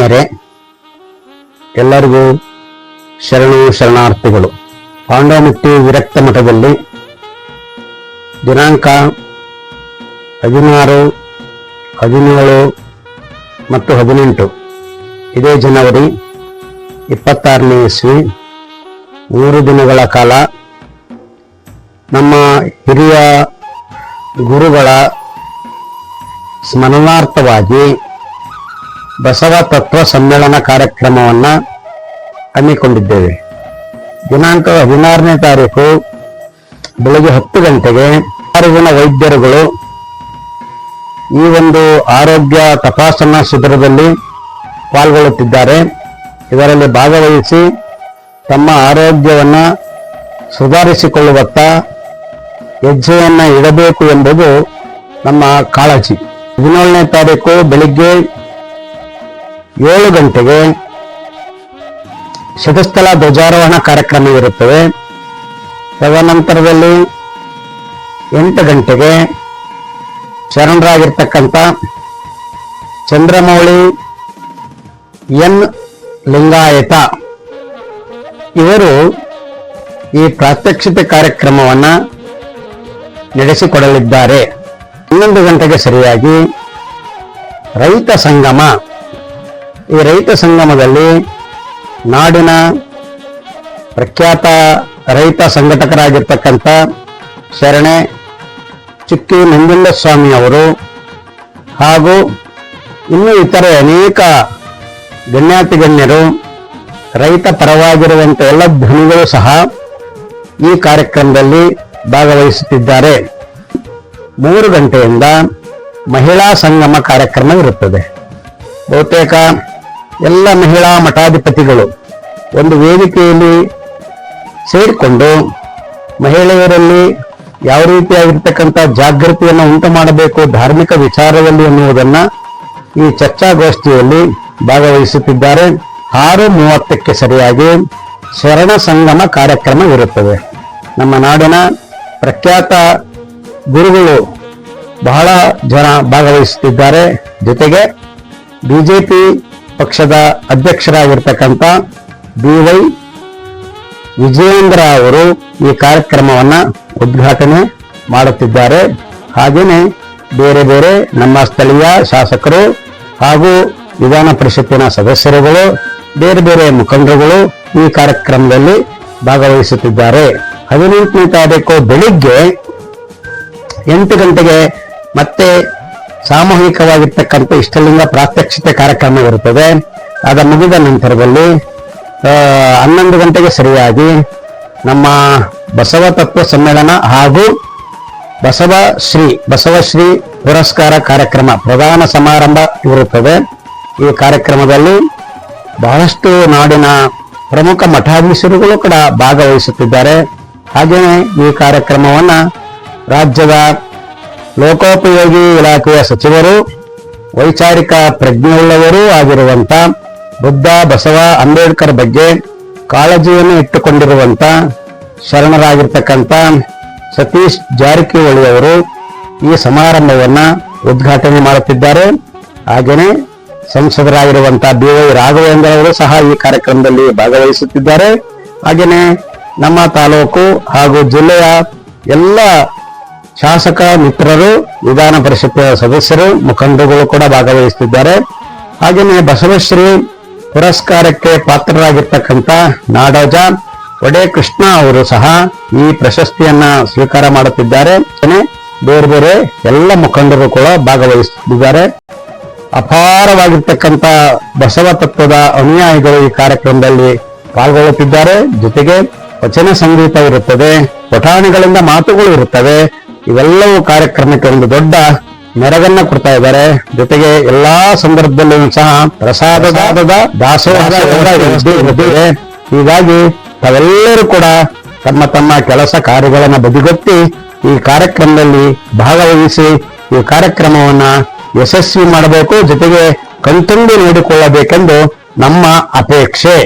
ಮೇರೆ ಎಲ್ಲರಿಗೂ ಶರಣು ಶರಣಾರ್ಥಿಗಳು. ಪಾಂಡವಮಟ್ಟಿ ವಿರಕ್ತ ಮಠದಲ್ಲಿ ದಿನಾಂಕ ಹದಿನಾರು, ಹದಿನೇಳು ಮತ್ತು ಹದಿನೆಂಟು. ಇದೇ ಜನವರಿ ಇಪ್ಪತ್ತಾರನೇ ಇಸ್ವಿ. ಮೂರು ದಿನಗಳ ಕಾಲ ನಮ್ಮ ಹಿರಿಯ ಗುರುಗಳ ಸ್ಮರಣಾರ್ಥವಾಗಿ ಬಸವ ತತ್ವ ಸಮ್ಮೇಳನ ಕಾರ್ಯಕ್ರಮವನ್ನ ಹಮ್ಮಿಕೊಂಡಿದ್ದೇವೆ. ದಿನಾಂಕ ಹದಿನಾರನೇ ತಾರೀಕು ಬೆಳಗ್ಗೆ ಹತ್ತು ಗಂಟೆಗೆ ಆರು ಜನ ವೈದ್ಯರುಗಳು ಈ ಒಂದು ಆರೋಗ್ಯ ತಪಾಸಣಾ ಶಿಬಿರದಲ್ಲಿ ಪಾಲ್ಗೊಳ್ಳುತ್ತಿದ್ದಾರೆ. ಇದರಲ್ಲಿ ಭಾಗವಹಿಸಿ ತಮ್ಮ ಆರೋಗ್ಯವನ್ನ ಸುಧಾರಿಸಿಕೊಳ್ಳುವತ್ತ ಹೆಜ್ಜೆಯನ್ನ ಇಡಬೇಕು ಎಂಬುದು ನಮ್ಮ ಕಾಳಜಿ. ಹದಿನೇಳನೇ ತಾರೀಕು ಬೆಳಿಗ್ಗೆ ಏಳು ಗಂಟೆಗೆ ಶತಸ್ಥಲ ಧ್ವಜಾರೋಹಣ ಕಾರ್ಯಕ್ರಮ ಇರುತ್ತದೆ. ತದನಂತರದಲ್ಲಿ ಎಂಟು ಗಂಟೆಗೆ ಶರಣರಾಗಿರ್ತಕ್ಕಂಥ ಚಂದ್ರಮೌಳಿ ಎನ್ ಲಿಂಗಾಯತ ಇವರು ಈ ಪ್ರಾತ್ಯಕ್ಷಿತೆ ಕಾರ್ಯಕ್ರಮವನ್ನ ನಡೆಸಿಕೊಡಲಿದ್ದಾರೆ. ಹನ್ನೊಂದು ಗಂಟೆಗೆ ಸರಿಯಾಗಿ ರೈತ ಸಂಗಮ ಈ ರೈತ ಸಂಗಮದಲ್ಲಿ ನಾಡಿನ ಪ್ರಖ್ಯಾತ ರೈತ ಸಂಘಟಕರಾಗಿರ್ತಕ್ಕಂಥ ಶರಣೆ ಚಿಕ್ಕಿ ನಂಜುಂಡಸ್ವಾಮಿ ಅವರು ಹಾಗೂ ಇನ್ನೂ ಇತರೆ ಅನೇಕ ಗಣ್ಯಾತಿಗಣ್ಯರು ರೈತ ಪರವಾಗಿರುವಂಥ ಎಲ್ಲ ಧ್ವನಿಗಳು ಸಹ ಈ ಕಾರ್ಯಕ್ರಮದಲ್ಲಿ ಭಾಗವಹಿಸುತ್ತಿದ್ದಾರೆ. ಮೂರು ಗಂಟೆಯಿಂದ ಮಹಿಳಾ ಸಂಗಮ ಕಾರ್ಯಕ್ರಮ ಇರುತ್ತದೆ. ಬಹುತೇಕ ಎಲ್ಲ ಮಹಿಳಾ ಮಠಾಧಿಪತಿಗಳು ಒಂದು ವೇದಿಕೆಯಲ್ಲಿ ಸೇರಿಕೊಂಡು ಮಹಿಳೆಯರಲ್ಲಿ ಯಾವ ರೀತಿಯಾಗಿರ್ತಕ್ಕಂಥ ಜಾಗೃತಿಯನ್ನು ಉಂಟು ಮಾಡಬೇಕು, ಧಾರ್ಮಿಕ ವಿಚಾರದಲ್ಲಿ ಎನ್ನುವುದನ್ನು ಈ ಚರ್ಚಾಗೋಷ್ಠಿಯಲ್ಲಿ ಭಾಗವಹಿಸುತ್ತಿದ್ದಾರೆ. ಆರು ಮೂವತ್ತಕ್ಕೆ ಸರಿಯಾಗಿ ಸ್ವರ್ಣ ಸಂಗಮ ಕಾರ್ಯಕ್ರಮ ಇರುತ್ತದೆ. ನಮ್ಮ ನಾಡಿನ ಪ್ರಖ್ಯಾತ ಗುರುಗಳು ಬಹಳ ಜನ ಭಾಗವಹಿಸುತ್ತಿದ್ದಾರೆ. ಜೊತೆಗೆ ಬಿಜೆಪಿ ಪಕ್ಷದ ಅಧ್ಯಕ್ಷರಾಗಿರ್ತಕ್ಕಂಥ ಬಿ ವೈ ವಿಜಯೇಂದ್ರ ಅವರು ಈ ಕಾರ್ಯಕ್ರಮವನ್ನ ಉದ್ಘಾಟನೆ ಮಾಡುತ್ತಿದ್ದಾರೆ. ಹಾಗೆಯೇ ಬೇರೆ ಬೇರೆ ನಮ್ಮ ಸ್ಥಳೀಯ ಶಾಸಕರು ಹಾಗೂ ವಿಧಾನ ಪರಿಷತ್ತಿನ ಸದಸ್ಯರುಗಳು, ಬೇರೆ ಬೇರೆ ಮುಖಂಡರುಗಳು ಈ ಕಾರ್ಯಕ್ರಮದಲ್ಲಿ ಭಾಗವಹಿಸುತ್ತಿದ್ದಾರೆ. ಹದಿನೆಂಟನೇ ತಾರೀಕು ಬೆಳಿಗ್ಗೆ ಎಂಟು ಗಂಟೆಗೆ ಮತ್ತೆ ಸಾಮೂಹಿಕವಾಗಿರ್ತಕ್ಕಂಥ ಇಷ್ಟಲಿಂಗ ಪ್ರಾತ್ಯಕ್ಷತೆ ಕಾರ್ಯಕ್ರಮ ಇರುತ್ತದೆ. ಅದ ಮುಗಿದ ನಂತರದಲ್ಲಿ ಹನ್ನೊಂದು ಗಂಟೆಗೆ ಸರಿಯಾಗಿ ನಮ್ಮ ಬಸವ ತತ್ವ ಸಮ್ಮೇಳನ ಹಾಗೂ ಬಸವ ಶ್ರೀ ಬಸವಶ್ರೀ ಪುರಸ್ಕಾರ ಕಾರ್ಯಕ್ರಮ, ಪ್ರಧಾನ ಸಮಾರಂಭ ಇರುತ್ತದೆ. ಈ ಕಾರ್ಯಕ್ರಮದಲ್ಲಿ ಬಹಳಷ್ಟು ನಾಡಿನ ಪ್ರಮುಖ ಮಠಾಧೀಶರುಗಳು ಕೂಡ ಭಾಗವಹಿಸುತ್ತಿದ್ದಾರೆ. ಹಾಗೆಯೇ ಈ ಕಾರ್ಯಕ್ರಮವನ್ನು ರಾಜ್ಯದ ಲೋಕೋಪಯೋಗಿ ಇಲಾಖೆಯ ಸಚಿವರು, ವೈಚಾರಿಕ ಪ್ರಜ್ಞೆಯುಳ್ಳವರೂ ಆಗಿರುವಂತ ಬುದ್ಧ ಬಸವ ಅಂಬೇಡ್ಕರ್ ಬಗ್ಗೆ ಕಾಳಜಿಯನ್ನು ಇಟ್ಟುಕೊಂಡಿರುವಂತ ಶರಣರಾಗಿರ್ತಕ್ಕಂಥ ಸತೀಶ್ ಜಾರಕಿಹೊಳಿ ಅವರು ಈ ಸಮಾರಂಭವನ್ನು ಉದ್ಘಾಟನೆ ಮಾಡುತ್ತಿದ್ದಾರೆ. ಹಾಗೆಯೇ ಸಂಸದರಾಗಿರುವಂಥ ಬಿ ವೈ ರಾಘವೇಂದ್ರ ಅವರು ಸಹ ಈ ಕಾರ್ಯಕ್ರಮದಲ್ಲಿ ಭಾಗವಹಿಸುತ್ತಿದ್ದಾರೆ. ಹಾಗೆಯೇ ನಮ್ಮ ತಾಲೂಕು ಹಾಗೂ ಜಿಲ್ಲೆಯ ಎಲ್ಲ ಶಾಸಕ ಮಿತ್ರರು, ವಿಧಾನ ಪರಿಷತ್ ಸದಸ್ಯರು ಮುಖಂಡರುಗಳು ಕೂಡ ಭಾಗವಹಿಸುತ್ತಿದ್ದಾರೆ. ಹಾಗೆಯೇ ಬಸವಶ್ರೀ ಪುರಸ್ಕಾರಕ್ಕೆ ಪಾತ್ರರಾಗಿರ್ತಕ್ಕಂಥ ನಾಡೋಜ ಒಡೆ ಕೃಷ್ಣ ಅವರು ಸಹ ಈ ಪ್ರಶಸ್ತಿಯನ್ನ ಸ್ವೀಕಾರ ಮಾಡುತ್ತಿದ್ದಾರೆ. ಬೇರೆ ಬೇರೆ ಎಲ್ಲ ಮುಖಂಡರು ಕೂಡ ಭಾಗವಹಿಸುತ್ತಿದ್ದಾರೆ. ಅಪಾರವಾಗಿರ್ತಕ್ಕಂಥ ಬಸವ ತತ್ವದ ಅನುಯಾಯಿಗಳು ಈ ಕಾರ್ಯಕ್ರಮದಲ್ಲಿ ಪಾಲ್ಗೊಳ್ಳುತ್ತಿದ್ದಾರೆ. ಜೊತೆಗೆ ವಚನ ಸಂಗೀತ ಇರುತ್ತದೆ, ಪಠಾಣಿಗಳಿಂದ ಮಾತುಗಳು ಇರುತ್ತವೆ. ಇವೆಲ್ಲವೂ ಕಾರ್ಯಕ್ರಮಕ್ಕೆ ಒಂದು ದೊಡ್ಡ ನೆರವನ್ನ ಕೊಡ್ತಾ ಇದ್ದಾರೆ. ಜೊತೆಗೆ ಎಲ್ಲಾ ಸಂದರ್ಭದಲ್ಲೂ ಸಹ ಪ್ರಸಾದದ ದಾಸೋಹದ. ಹೀಗಾಗಿ ತಾವೆಲ್ಲರೂ ಕೂಡ ತಮ್ಮ ತಮ್ಮ ಕೆಲಸ ಕಾರ್ಯಗಳನ್ನ ಬದಿಗೊತ್ತಿ ಈ ಕಾರ್ಯಕ್ರಮದಲ್ಲಿ ಭಾಗವಹಿಸಿ ಈ ಕಾರ್ಯಕ್ರಮವನ್ನ ಯಶಸ್ವಿ ಮಾಡಬೇಕು. ಜೊತೆಗೆ ಕಣ್ತುಂಬಿ ನೋಡಿಕೊಳ್ಳಬೇಕೆಂದು ನಮ್ಮ ಅಪೇಕ್ಷೆ.